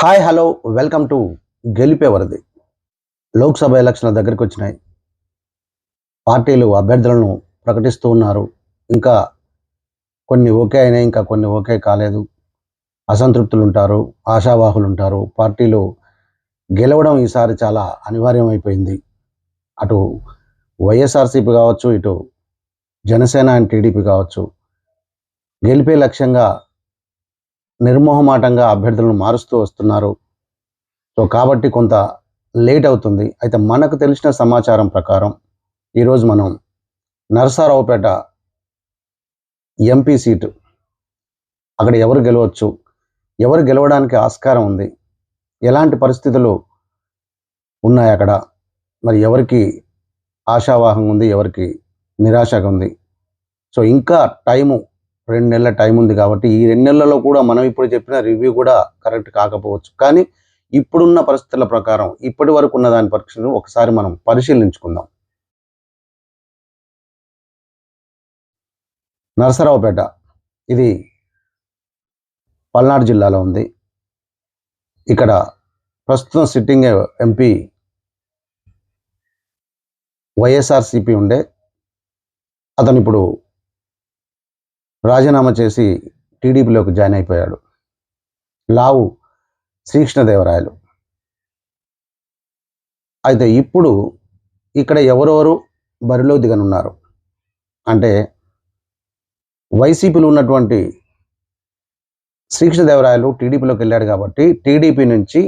Hi hello welcome to గెలిపే వరది. లోక్సభ ఎలక్షన్ల దగ్గరికి వచ్చినాయి. పార్టీలు అభ్యర్థులను ప్రకటిస్తూ ఉన్నారు. ఇంకా కొన్ని ఓకే అయినాయి ఇంకా కొన్ని ఓకే కాలేదు. అసంతృప్తులు ఉంటారు ఆశావాహులు ఉంటారు పార్టీలు గెలవడం ఈసారి చాలా అనివార్యమైపోయింది. అటు వైఎస్ఆర్సీపీ కావచ్చు ఇటు జనసేన అండ్ టీడీపీ కావచ్చు. గెలిపే లక్ష్యంగా నిర్మోహమాటంగా అభ్యర్థులను మారుస్తూ వస్తున్నారు. సో కాబట్టి కొంత లేట్ అవుతుంది. అయితే మనకు తెలిసిన సమాచారం ప్రకారం ఈరోజు మనం నరసారావుపేట ఎంపీ సీటు అక్కడ ఎవరు గెలవచ్చు ఎవరు గెలవడానికి ఆస్కారం ఉంది ఎలాంటి పరిస్థితులు ఉన్నాయి అక్కడ మరి ఎవరికి ఆశావాహం ఉంది ఎవరికి నిరాశగా ఉంది. సో ఇంకా టైము రెండు నెలల టైం ఉంది కాబట్టి ఈ రెండు నెలలలో కూడా మనం ఇప్పుడు చెప్పిన రివ్యూ కూడా కరెక్ట్ కాకపోవచ్చు. కానీ ఇప్పుడున్న పరిస్థితుల ప్రకారం ఇప్పటి వరకు ఉన్న దాని పరీక్షను ఒకసారి మనం పరిశీలించుకుందాం. నరసరావుపేట ఇది పల్నాడు జిల్లాలో ఉంది. ఇక్కడ ప్రస్తుతం సిట్టింగ్ ఎంపీ వైఎస్ఆర్సిపి ఉండే. అతను ఇప్పుడు రాజీనామా చేసి టీడీపీలోకి జాయిన్ అయిపోయాడు. లావు శ్రీకృష్ణదేవరాయలు. అయితే ఇప్పుడు ఇక్కడ ఎవరెవరు బరిలో దిగనున్నారు? అంటే వైసీపీలో ఉన్నటువంటి శ్రీకృష్ణదేవరాయలు టీడీపీలోకి వెళ్ళాడు కాబట్టి టీడీపీ నుంచి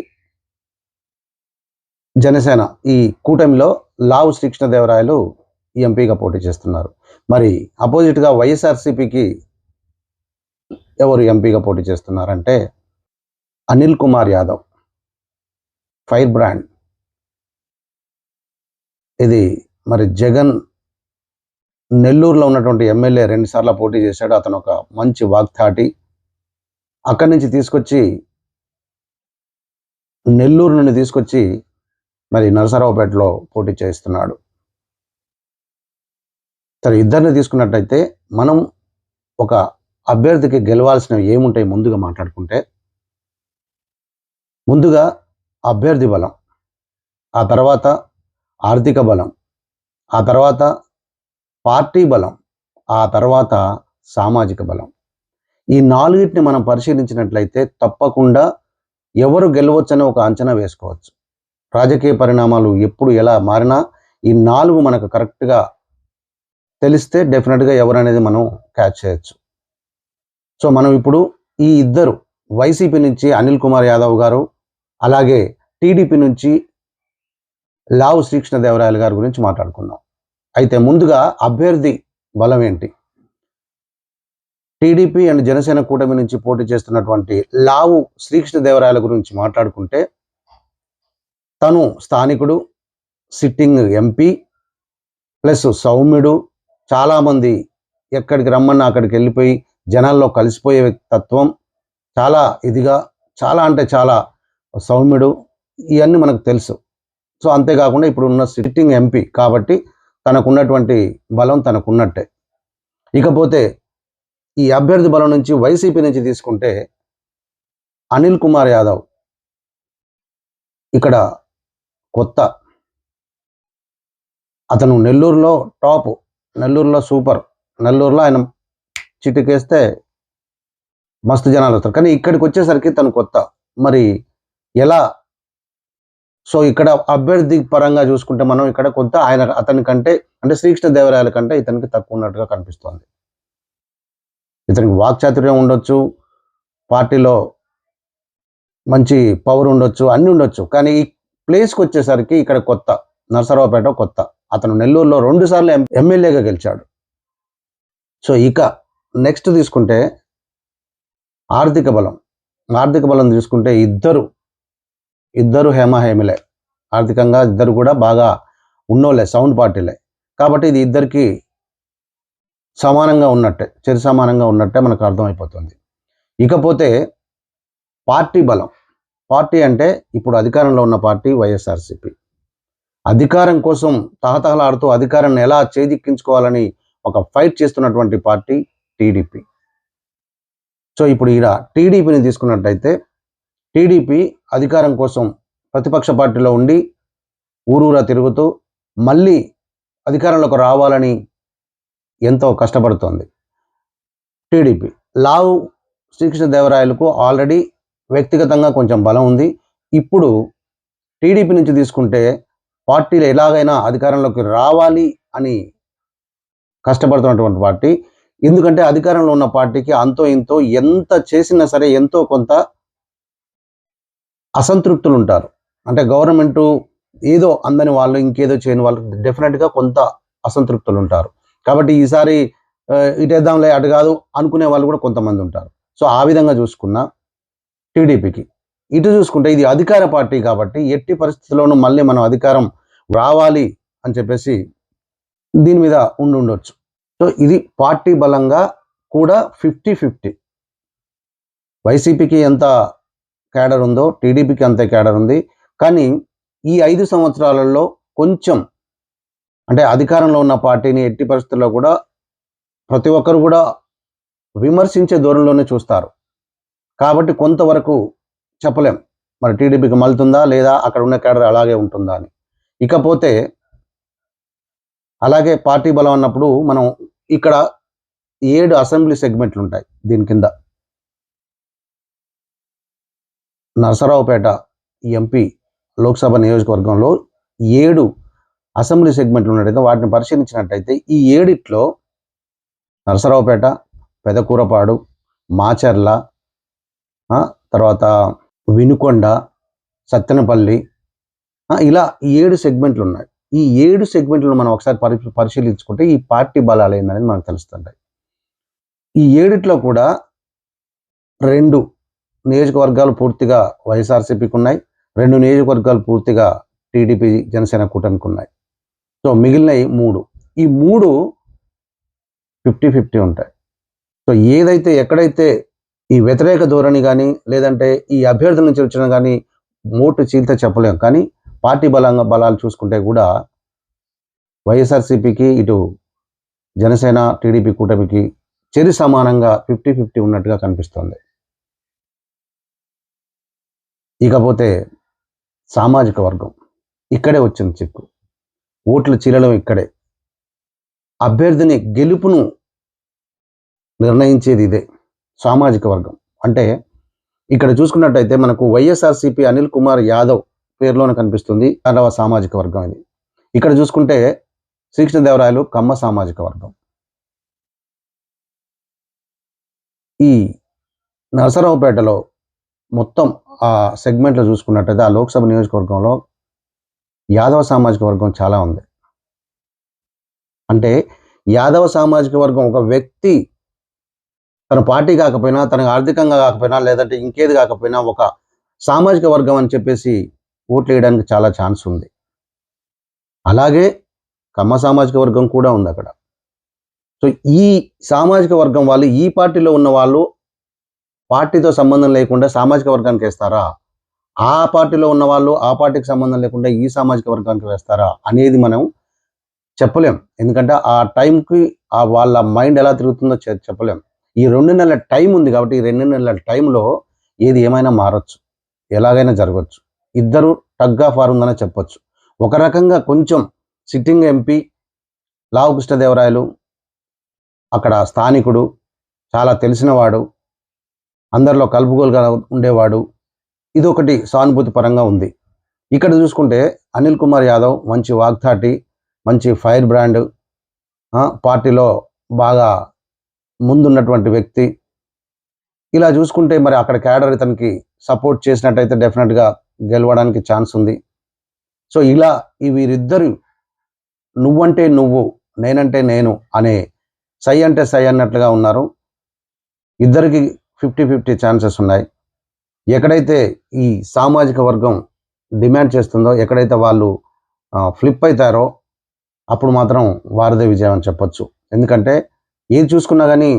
జనసేన ఈ కూటమిలో లావు శ్రీకృష్ణదేవరాయలు ఎంపీగా పోటీ చేస్తున్నారు. మరి అపోజిట్గా వైఎస్ఆర్సీపీకి ఎవరు ఎంపీగా పోటీ చేస్తున్నారంటే అనిల్ కుమార్ యాదవ్. Fire brand. ఇది మరి జగన్ నెల్లూరులో ఉన్నటువంటి ఎమ్మెల్యే రెండుసార్లు పోటీ చేశాడు. అతను ఒక మంచి వాగ్దాటి. అక్కడి నుంచి తీసుకొచ్చి నెల్లూరు నుండి తీసుకొచ్చి మరి నరసరావుపేటలో పోటీ చేస్తున్నాడు సరే ఇద్దరిని తీసుకున్నట్టయితే మనం ఒక అభ్యర్థికి గెలవాల్సినవి ఏముంటాయి ముందుగా మాట్లాడుకుంటే? ముందుగా అభ్యర్థి బలం ఆ తర్వాత ఆర్థిక బలం ఆ తర్వాత పార్టీ బలం ఆ తర్వాత సామాజిక బలం. ఈ నాలుగిటిని మనం పరిశీలించినట్లయితే తప్పకుండా ఎవరు గెలవచ్చని ఒక అంచనా వేసుకోవచ్చు. రాజకీయ పరిణామాలు ఎప్పుడు ఎలా మారినా ఈ నాలుగు మనకు కరెక్ట్గా తెలిస్తే డెఫినెట్గా ఎవరు అనేది మనం క్యాచ్ చేయొచ్చు. సో మనం ఇప్పుడు ఈ ఇద్దరు వైసీపీ నుంచి అనిల్ కుమార్ యాదవ్ గారు అలాగే టీడీపీ నుంచి లావు శ్రీకృష్ణదేవరాయలు గారి గురించి మాట్లాడుకుందాం. అయితే ముందుగా అభ్యర్థి బలం ఏంటి? టీడీపీ అండ్ జనసేన కూటమి నుంచి పోటీ చేస్తున్నటువంటి లావు శ్రీకృష్ణదేవరాయల గురించి మాట్లాడుకుంటే తను స్థానికుడు సిట్టింగ్ ఎంపీ ప్లస్ సౌమ్యుడు చాలామంది ఎక్కడికి రమ్మన్నా అక్కడికి వెళ్ళిపోయి జనాల్లో కలిసిపోయే తత్వం చాలా ఇదిగా చాలా అంటే చాలా సౌమ్యుడు ఇవన్నీ మనకు తెలుసు. సో అంతేకాకుండా ఇప్పుడు ఉన్న సిట్టింగ్ ఎంపీ కాబట్టి తనకున్నటువంటి బలం తనకున్నట్టే. ఇకపోతే ఈ అభ్యర్థి బలం నుంచి వైసీపీ నుంచి తీసుకుంటే అనిల్ కుమార్ యాదవ్ ఇక్కడ కొత్త. అతను నెల్లూరులో టాప్ నెల్లూరులో సూపర్ నెల్లూరులో ఆయన చిటికేస్తే మస్తు జనాలు వస్తారు. కానీ ఇక్కడికి వచ్చేసరికి తను కొత్త. మరి ఎలా? సో ఇక్కడ అభ్యర్థి పరంగా చూసుకుంటే మనం ఇక్కడ కొంత ఆయన అతని కంటే అంటే శ్రీకృష్ణ దేవరాయల కంటే ఇతనికి తక్కువ ఉన్నట్టుగా కనిపిస్తోంది. ఇతనికి వాక్చాతుర్యం ఉండొచ్చు పార్టీలో మంచి పవర్ ఉండొచ్చు అన్నీ ఉండొచ్చు. కానీ ఈ ప్లేస్కి వచ్చేసరికి ఇక్కడ కొత్త నరసరావుపేట కొత్త. అతను నెల్లూరులో రెండు సార్లు ఎమ్మెల్యేగా గెలిచాడు. సో ఇక నెక్స్ట్ తీసుకుంటే ఆర్థిక బలం. ఆర్థిక బలం తీసుకుంటే ఇద్దరు ఇద్దరు హేమహేమిలే. ఆర్థికంగా ఇద్దరు కూడా బాగా ఉన్నోలే సౌండ్ పార్టీలే. కాబట్టి ఇది ఇద్దరికి సమానంగా ఉన్నట్టే చెరి సమానంగా ఉన్నట్టే మనకు అర్థమైపోతుంది. ఇకపోతే పార్టీ బలం. పార్టీ అంటే ఇప్పుడు అధికారంలో ఉన్న పార్టీ వైఎస్ఆర్సిపి. అధికారం కోసం తహతహలాడుతూ అధికారాన్ని ఎలా చేజిక్కించుకోవాలని ఒక ఫైట్ చేస్తున్నటువంటి పార్టీ టీడీపీ. సో ఇప్పుడు ఈడ టీడీపీని తీసుకున్నట్టయితే టీడీపీ అధికారం కోసం ప్రతిపక్ష పార్టీలో ఉండి ఊరూరా తిరుగుతూ మళ్ళీ అధికారంలోకి రావాలని ఎంతో కష్టపడుతోంది టీడీపీ. లావు శ్రీకృష్ణదేవరాయలకు ఆల్రెడీ వ్యక్తిగతంగా కొంచెం బలం ఉంది. ఇప్పుడు టీడీపీ నుంచి తీసుకుంటే పార్టీలు ఎలాగైనా అధికారంలోకి రావాలి అని కష్టపడుతున్నటువంటి పార్టీ. ఎందుకంటే అధికారంలో ఉన్న పార్టీకి అంతో ఇంతో ఎంత చేసినా సరే ఎంతో కొంత అసంతృప్తులు ఉంటారు. అంటే గవర్నమెంట్ ఏదో అందని వాళ్ళు ఇంకేదో చేయని వాళ్ళు డెఫినెట్గా కొంత అసంతృప్తులు ఉంటారు. కాబట్టి ఈసారి ఇటేద్దాంలే అటు కాదు అనుకునే వాళ్ళు కూడా కొంతమంది ఉంటారు. సో ఆ విధంగా చూసుకున్న టీడీపీకి. ఇటు చూసుకుంటే ఇది అధికార పార్టీ కాబట్టి ఎట్టి పరిస్థితుల్లోనూ మళ్ళీ మనం అధికారం రావాలి అని చెప్పేసి దీని మీద ఉండి ఉండొచ్చు. సో ఇది పార్టీ బలంగా కూడా ఫిఫ్టీ ఫిఫ్టీ. వైసీపీకి ఎంత క్యాడర్ ఉందో టీడీపీకి అంతే క్యాడర్ ఉంది. కానీ ఈ ఐదు సంవత్సరాలలో కొంచెం అంటే అధికారంలో ఉన్న పార్టీని ఎట్టి పరిస్థితుల్లో కూడా ప్రతి ఒక్కరు కూడా విమర్శించే ధోరణిలోనే చూస్తారు. కాబట్టి కొంతవరకు చెప్పలేం. మరి టీడీపీకి మలుతుందా లేదా అక్కడ ఉన్న క్యాడర్ అలాగే ఉంటుందా అని. ఇకపోతే అలాగే పార్టీ బలం అన్నప్పుడు మనం ఇక్కడ ఏడు అసెంబ్లీ సెగ్మెంట్లు ఉంటాయి దీని కింద. నరసరావుపేట ఎంపీ లోక్సభ నియోజకవర్గంలో ఏడు అసెంబ్లీ సెగ్మెంట్లు ఉన్నట్టయితే వాటిని పరిశీలించినట్టయితే ఈ ఏడిట్లో నరసరావుపేట పెదకూరపాడు మాచర్ల తర్వాత వినుకొండ సత్తెనపల్లి ఇలా ఏడు సెగ్మెంట్లు ఉన్నాయి ఈ ఏడు సెగ్మెంట్లు మనం ఒకసారి పరి పరిశీలించుకుంటే ఈ పార్టీ బలాలు ఏందనేది మనకు తెలుస్తుంటాయి. ఈ ఏడిట్లో కూడా రెండు నియోజకవర్గాలు పూర్తిగా వైఎస్ఆర్సీపీకి ఉన్నాయి. రెండు నియోజకవర్గాలు పూర్తిగా టీడీపీ జనసేన కూటమికి ఉన్నాయి. సో మిగిలినవి మూడు. ఈ మూడు ఫిఫ్టీ ఫిఫ్టీ ఉంటాయి. సో ఏదైతే ఎక్కడైతే ఈ వ్యతిరేక ధోరణి కానీ లేదంటే ఈ అభ్యర్థుల నుంచి వచ్చిన కానీ మోటు చీల్త చెప్పలేం. కానీ పార్టీ బలంగా బలాలు చూసుకుంటే కూడా వైఎస్ఆర్సీపీకి ఇటు జనసేన టీడీపీ కూటమికి చెరి సమానంగా ఫిఫ్టీ ఫిఫ్టీ ఉన్నట్టుగా కనిపిస్తుంది. ఇకపోతే సామాజిక వర్గం ఇక్కడే వచ్చింది చిక్కు. ఓట్లు చీలడం ఇక్కడే. అభ్యర్థిని గెలుపును నిర్ణయించేది ఇదే సామాజిక వర్గం. అంటే ఇక్కడ చూసుకున్నట్టయితే మనకు వైఎస్ఆర్సీపీ అనిల్ కుమార్ యాదవ్ పేరులోనే కనిపిస్తుంది అరవ సామాజిక వర్గం ఇది. ఇక్కడ చూసుకుంటే శ్రీకృష్ణదేవరాయలు కమ్మ సామాజిక వర్గం. ఈ నరసరావుపేటలో మొత్తం ఆ సెగ్మెంట్లో చూసుకున్నట్టయితే ఆ లోక్సభ నియోజకవర్గంలో యాదవ సామాజిక వర్గం చాలా ఉంది. అంటే యాదవ సామాజిక వర్గం ఒక వ్యక్తి తన పార్టీ కాకపోయినా తనకు ఆర్థికంగా కాకపోయినా లేదంటే ఇంకేది కాకపోయినా ఒక సామాజిక వర్గం అని చెప్పేసి ఓట్లు వేయడానికి చాలా ఛాన్స్ ఉంది. అలాగే కమ్మ సామాజిక వర్గం కూడా ఉంది అక్కడ. సో ఈ సామాజిక వర్గం వాళ్ళు ఈ పార్టీలో ఉన్న వాళ్ళు పార్టీతో సంబంధం లేకుండా సామాజిక వర్గానికి వేస్తారా? ఆ పార్టీలో ఉన్న వాళ్ళు ఆ పార్టీకి సంబంధం లేకుండా ఈ సామాజిక వర్గానికి వేస్తారా అనేది మనం చెప్పలేం. ఎందుకంటే ఆ టైంకి ఆ వాళ్ళ మైండ్ ఎలా తిరుగుతుందో చెప్పలేం. ఈ రెండు నెలల టైం ఉంది కాబట్టి ఈ రెండు నెలల టైంలో ఏది ఏమైనా మారచ్చు. ఎలాగైనా జరగచ్చు. ఇద్దరు టగ్ ఆఫ్ వార్ ఉందనే చెప్పొచ్చు. ఒక రకంగా కొంచెం సిట్టింగ్ ఎంపీ లావు కృష్ణదేవరాయలు అక్కడ స్థానికుడు చాలా తెలిసినవాడు అందరిలో కలుపుగోలుగా ఉండేవాడు. ఇదొకటి సానుభూతి పరంగా ఉంది. ఇక్కడ చూసుకుంటే అనిల్ కుమార్ యాదవ్ మంచి వాగ్దాటి మంచి ఫైర్ బ్రాండ్ పార్టీలో బాగా ముందున్నటువంటి వ్యక్తి. ఇలా చూసుకుంటే మరి అక్కడ క్యాడర్ ఇతనికి సపోర్ట్ చేసినట్టయితే డెఫినెట్గా గెలవడానికి ఛాన్స్ ఉంది. సో ఇలా వీరిద్దరు నువ్వంటే నువ్వు నేనంటే నేను అనే సై అంటే సై అన్నట్లుగా ఉన్నారు. ఇద్దరికి ఫిఫ్టీ ఫిఫ్టీ ఛాన్సెస్ ఉన్నాయి. ఎక్కడైతే ఈ సామాజిక వర్గం డిమాండ్ చేస్తుందో ఎక్కడైతే వాళ్ళు ఫ్లిప్ అవుతారో అప్పుడు మాత్రం వారిదే విజయం అని చెప్పొచ్చు. ఎందుకంటే ఏది చూసుకున్నా కానీ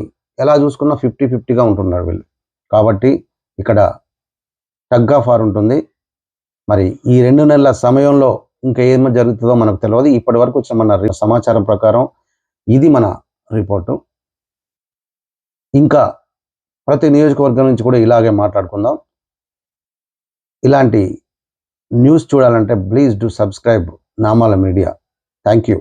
ఎలా చూసుకున్నా ఫిఫ్టీ ఫిఫ్టీగా ఉంటున్నారు వీళ్ళు. కాబట్టి ఇక్కడ టగ్ ఆఫ్ ఆర్ ఉంటుంది. మరి ఈ రెండు నెలల సమయంలో ఇంకా ఏమో జరుగుతుందో మనకు తెలియదు ఇప్పటి వరకు వచ్చిన మన సమాచారం ప్రకారం ఇది మన రిపోర్టు. ఇంకా ప్రతి నియోజకవర్గం నుంచి కూడా ఇలాగే మాట్లాడుకుందాం. ఇలాంటి న్యూస్ చూడాలంటే please do subscribe Namala media. Thank you.